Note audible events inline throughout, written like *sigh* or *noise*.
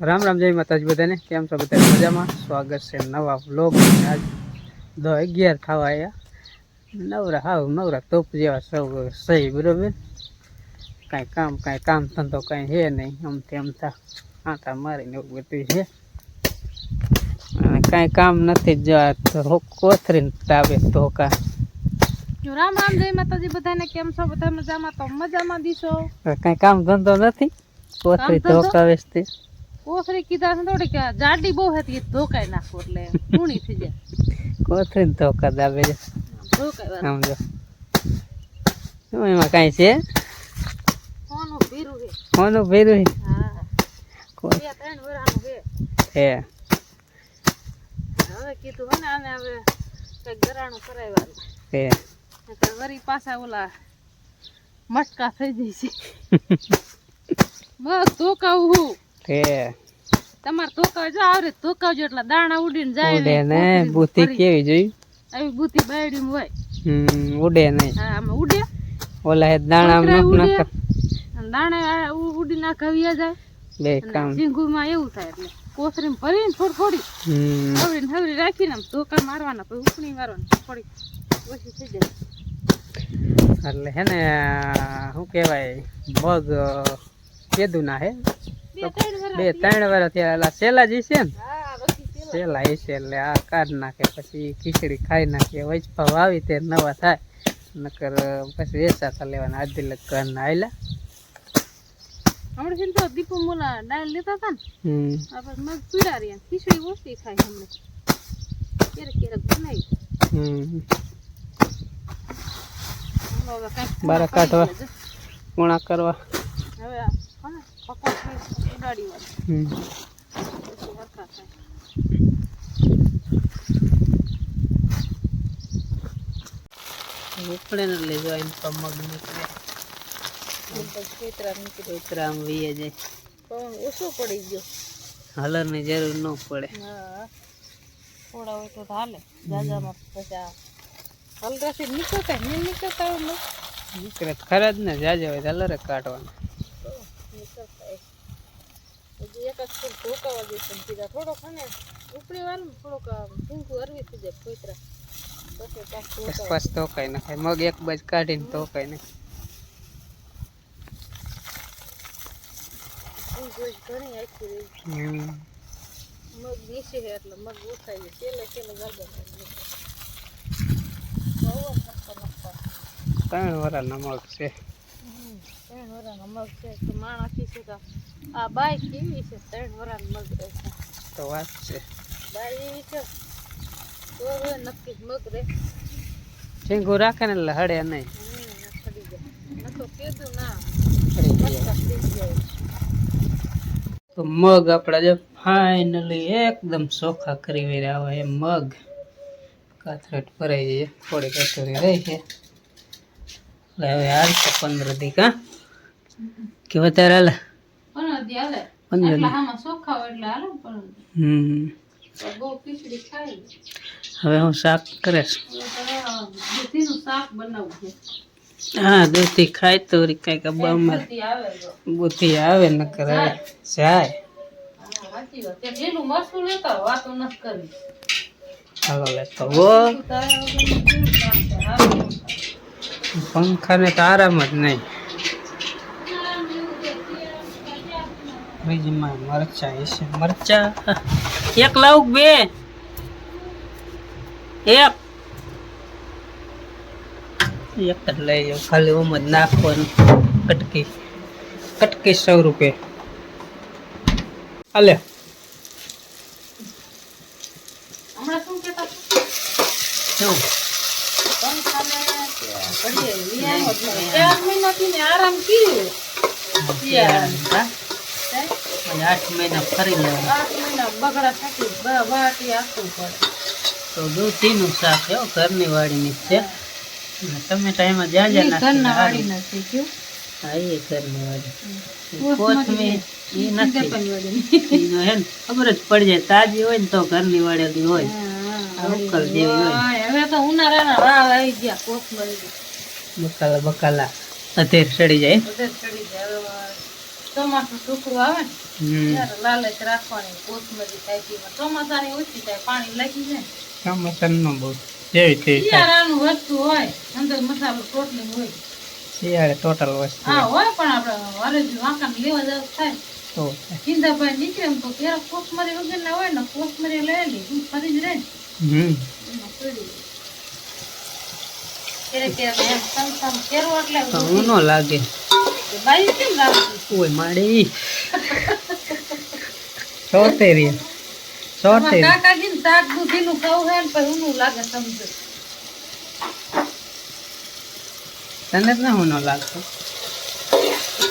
રામ રામ જય માતાજી બધાને. કેમ છો બધા? મજામાં? સ્વાગત છે નવા વ્લોગ આજ દો અગિયાર થવા આવ્યા નવરા હાવ નવરા તોપ જેવા સૌ સહી બરોબર? કાંઈ કામ કાંઈ કામ ધંધો કાંઈ છે નહીં. આમ તેમ થા આટા મારીને એવું બધું છે. અને કાંઈ કામ નથી જવા કોથરીને તાવે તો કા જો રામ રામ જય માતાજી બધાને. કેમ છો બધા? મજામાં? તો મજામાં દીશો. કાંઈ કામ ધંધો નથી. કોથરી કામ ધંધો? છે ઓસરી કીધા છે થોડીક જાડી બહુ હતી ધોકાઈ નાખો એટલે ટૂણી થઈ જાય. કોથરીને ધોકા દાબે છે. સમજો. શું એમાં કાંઈ છે? કોનું ભીરું છે. કોનું ભેરું છે? હા. કો- ત્રણ વરાનું છે. હે. હવે કીધું હે ને આને હવે કંઈક ગરાણું કરાવવાનું હે. નહીંતર વરી પાછા ઓલા મટકા થઈ જશે *laughs* બસ ધોકાવું હું. હે તમારે ધોકાવ જો આવરે ધોકાવજો એટલે દાણા ઉડીને જાય ઉડે ને બુતી કેવી જોઈ? આવી બુતી બાયડી હોય. હમ ઉડે ને. હા આમાં ઉડે. ઓલા હે દાણા અને દાણા ઉડી ઉડી નાખાવ્યા જાય. બે કામ. ઝીંગુમાં એવું થાય એટલે. કોથળીમાં ભરીને થોડી થોડી. હમ. હવરી ને હવરી રાખીને આમ ધોકા મારવાના પછી ઉપણી મારવાના થોડી ઓછી થઈ જાય. એટલે હે ને શું કહેવાય? મગ કેદું ના હે? બે ત્રણ વાર થયા. સેલા જ છે ને? સેલા. એ છે એટલે આ કાઢ નાખે પછી ખીચડી ખાઈ નાખીએ. વચપાવ આવી તે નવા થાય. નકર પછી વેચાતા લેવાના આધી લગ ઘરના આયલા. હમણાં તો દીપુ મોલા ડાયલ લેતા હતા ને હમ. આ પછી મગ પીડા રહ્યા ખીચડી ઓછી ખાય હમણાં. ક્યારેક ક્યારેક બનાવી હમ. બારા કાઢવા. ગુણા કરવા. હવે આ કોને પકોડી ઉડાડી વાળી હમ પછી હરખા થાય ઉપડે ને લઈ જવાય ને તો મગ નીકળે ખેતરા ઉતરામ વીએ જાય પવન ઓછો પડી ગયો હલરની જરૂર ન પડે હા થોડા હોય તો હાલે જાજામાં પછી આ હલરાથી નીકળતા નીકળતા હોય નીકળે ખરા જ ને જાજા હોય હલરે કાઢવાના તો નીકળતા હોય. હજી એક જ ફૂલ ધોકાવા જઈશું કીધા થોડોક હને ઉપડી વાર થોડોક ઝીંકું અરવી થઈ જાય પછી. પાછ ધોકાઈ નાખાય મગ એક બાજ કાઢીને ધોકાઈ નાખાય ઘણી આખી હમ. મગ નીચે એટલે મગ જાય. પેલે ગાર્ડન ત્રણ વરાના મગ છે. ત્રણ વરાના મગ છે. તો માણસ છે તો આ બાઈ કેવી છે? ત્રણ વરાના મગ રહે છે. તો વાત છે. બાઈ એવી છે. તો હવે નક્કી જ મગ રે ઝીંગું રાખે ને એટલે હડે નહીં. હમ ખડી જાય તો કીધું ના. તો મગ આપણા જે ફાઇનલી એકદમ ચોખ્ખા કરી રહ્યા આવે એ મગ કાથરટ ભરાઈ જઈએ થોડી કચોરી રહી છે. એટલે હવે હાલ પંદર દીકા કે વધારે હાલે. હવે હું શાક છે. હા દૂધી ખાય તો કંઈક તો. બુદ્ધિ આવે ન કરે જાય. હાલો લેતો. પંખાને તો આરામ જ નહીં. ફ્રીજમાં મરચા છે મરચા? *laughs* એક લાવું બે? એક. એક જ લઈ જાઉં ખાલી ઓમ જ નાખવાનું. કટકી. કટકી સો રૂપિયા. હાલે. આરામ કર્યો. પછી આઠ મહિના ફરી લેવાનું. આઠ મહિના બગડા થાકી વાટી આપવું પડે. તો દૂધીનું શાક છે ઘરની વાડીની ની છે. તમે ટમેટા જ્યાં જ્યાં ઘરના વાડી નથી કયું? હા એ ઘરની વાડી. કોથમીર એ નથી. વાડી. એનો ખબર જ પડી જાય તાજી હોય ને તો ઘરની વાડેલી હોય. આ જેવી હોય. હવે તો ઉનાળાના વાવ આવી ગયા કોથમરી. બકાલા બકાલા. અધેર ચડી જાય. ચડી ચોમાસું સૂકું આવે ને ત્યારે લાલચ રાખવાની કોથમરી થાય ચોમાસાની ઓછી થાય પાણી લાગી જાય. ચોમાસાનું બહુ જેવી તે શિયાળાનું વસ્તુ હોય અંદર મસાલો ટોટલી હોય. શિયાળે ટોટલ વસ્તુ હા હોય. પણ આપણે વારેજી વાંકા લેવા જવું થાય. તો ચિંતાભાઈ નીકળે એમ તો ત્યારે કોથમરી વગરના હોય ને કોથમરી લઈ લે હું ફરી જ રહે. હમ. ક્યારેક ક્યારેક એમ સમ કેરો એટલે તો હું ન લાગે બાઈ કેમ રાખી? ઓય માડી સોતેરી સોતેરી કાકાજી શાક દૂધીનું ખાવું હોય ને પછી ઊનું લાગે સમજો તને જ ના હું ન લાગતો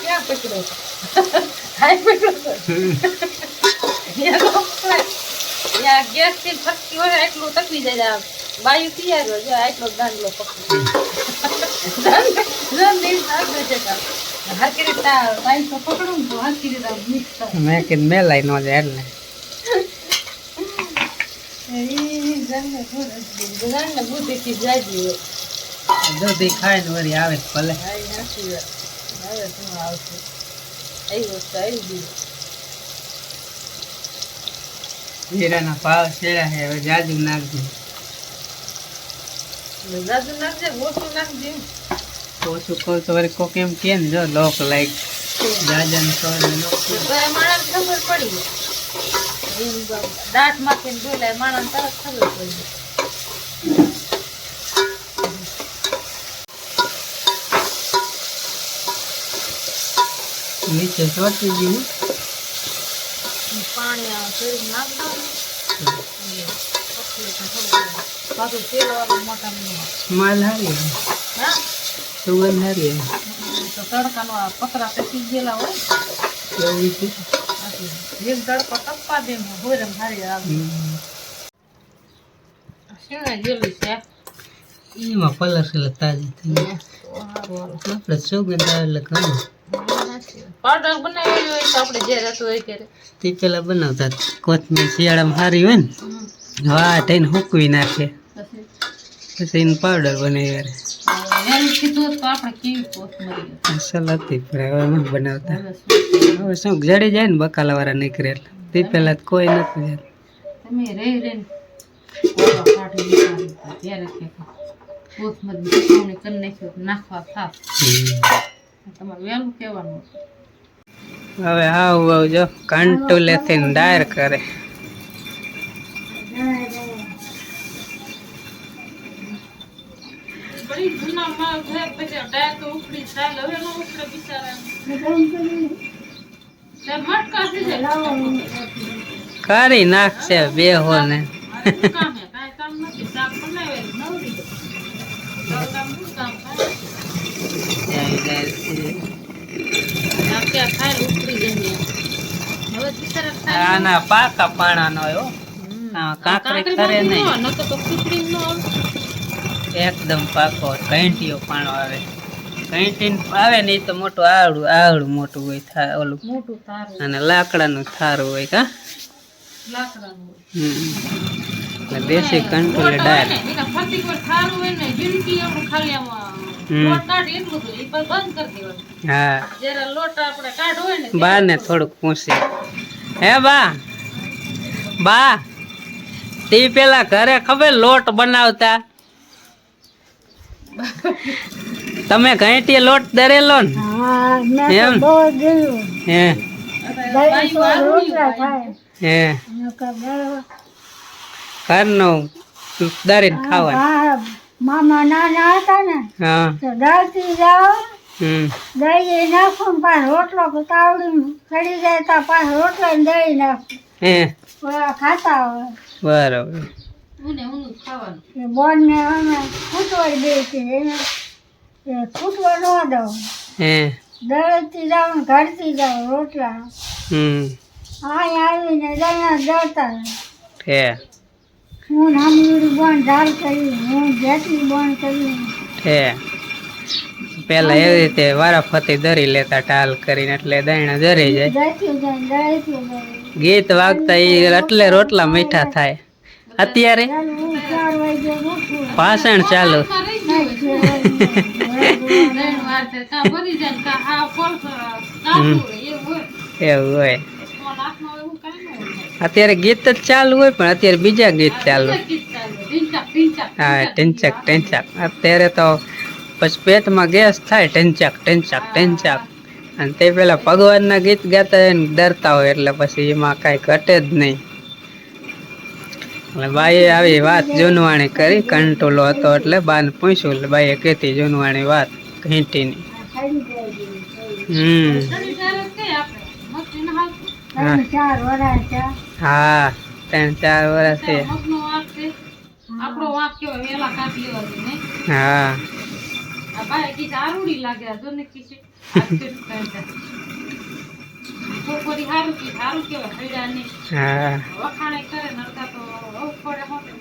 ક્યાં પકડો હાય પકડો. ત્યાં ગેસથી ફટકી હોય એટલું તકવી જાય આ બાયું તૈયાર હોય જો આટલો દાંડલો પકડી દાંડી નાખે છે કાં. ને. મેં કીધું જાય એટલે. દૂધી ખાય ને વળી આવે ભલે હા, એ સાચી વાત. હવે શું આવશે? આવી વસ્તુ આવી ગઈ. જીરાના ભાવ શેરા છે હવે જાજુ નાખજો જાજુ નાખજે, ઓછું નાખજે. ઓછું કહું તો વળી કોક એમ કે ને જો લોક લાઈક જાજન તો માણસ ખબર પડી દાંત માંથીને બોલાય, માણસને તરત ખબર પડી નીચે ચોટી ગયું પાણી શરીર નાખ દો પાછું તેલ વાળું મોટા સ્માલ હારી આવે. હા સુગંધ હારી. તો તડકાનો આ પતરા પચી ગયેલા હોય. એવું છે? એક તડકો ટપવા દે હોય એમ હારી આવે. શેણા ગયેલું છે. એમાં કલર કલર તાજી થઈ આપણે સુગંધ આવે એટલે ઘણું. પાવડર બનાવેલું હોય તો આપણે જે રહેતું હોય ત્યારે તે પેલા બનાવતા કોથમીર શિયાળામાં સારી હોય ને હા થઈને હૂકવી નાખે. પછી? પાવડર બનાવી યાર તો આપણે કેવી કોથમરી અસલ પણ હવે ન બનાવતા. હવે શું જડી જાય ને બકાલાવાળા નીકળે એટલે. તે પહેલા તો કોઈ નથી જતું. તમે રહી રહીને ઓલા કાઢી નીકાળી દીધા. ત્યારે કે કોથમરી સુકવણી કરી નાખ્યો તો નાખવા થાપ હમ. તમારે વહેલું કહેવાનું હવે હાવ હાવ જો કંટુલેથી ડાયર કરે બધી જૂના માલ છે પછી ડાયર તો ચાલ હવે ન બિચારા નાખશે બે હો ને મારે શું કામ હે? કાંઈ કામ નથી. શાક બનાવેલું, નવરી ગઈ. તારું કામ શું કામ કાંઈ? આમ ક્યાં ખાઈને ઉપડી જઈએ. હવે બિચારા ખાય. આના પાકા પાણા નો કાંકરી કરે નહીં એકદમ પાકો ઘંટીયો પાણો આવે. ઘંટી આવે નહીં તો મોટું આવડું આવડું મોટું હોય થા ઓલું. મોટું અને લાકડાનું થારું હોય કા? લાકડાનું હમ દેશી કંટ્રોલ ડાયર ફરતી થારું હોય ને, આપણે ખાલી આમાં બા ને થોડુંક પૂછે. હે બા બા તે પેલા ઘરે ખબર લોટ બનાવતા? તમે ઘંટીએ લોટ દરેલો ને? એમ? હે. હે. ઘરનું દરીને ખાવાનું. મામા નાના હતા ને હા. તો દળતી જાઓ. હમ. દળી નાખું ને પાછો રોટલો તાવડી ચડી જાય તો પાછો રોટલો ને દળી નાખું. હે. ખાતા હોય. બરોબર. એ બોનને અમે ફૂટવા દે છે એને ફૂટવા ન દઉં. હે. દળતી જાઉં ને ઘડતી જાઉં રોટલા. હમ. અહીંયા આવીને દળના દળતા હે. હું નામની બોન ઢાલ કરી હું જેટલી બોન કરી. હે. પેલા એવી રીતે વારાફરતી દરી લેતા ટાલ કરીને એટલે દહીણા દરી જાય. ગીત વાગતા એ એટલે રોટલા મીઠા થાય. અત્યારે? ભાષણ ચાલુ. એવું હોય. અત્યારે ગીત જ ચાલુ હોય પણ અત્યારે બીજા ગીત ચાલુ. હા ટેન્ચક ટેન્ચક અત્યારે તો પછી પેટમાં ગેસ થાય ટેન્ચક ટેન્ચક ટેન્ચક અને તે પેલા ભગવાનના ગીત ગાતા હોય ને ડરતા હોય એટલે પછી એમાં કાંઈ ઘટે જ નહીં. એટલે બાઈએ આવી વાત જૂનવાણી કરી, કંટોલો હતો એટલે બાને પૂછ્યું, એટલે બાઈએ કહેતી જૂનવાણી વાત ઘીંટીની. હમ. હા, ત્રણ ચાર વર્ષ છે? હા. હા. બહુ પડે હોતે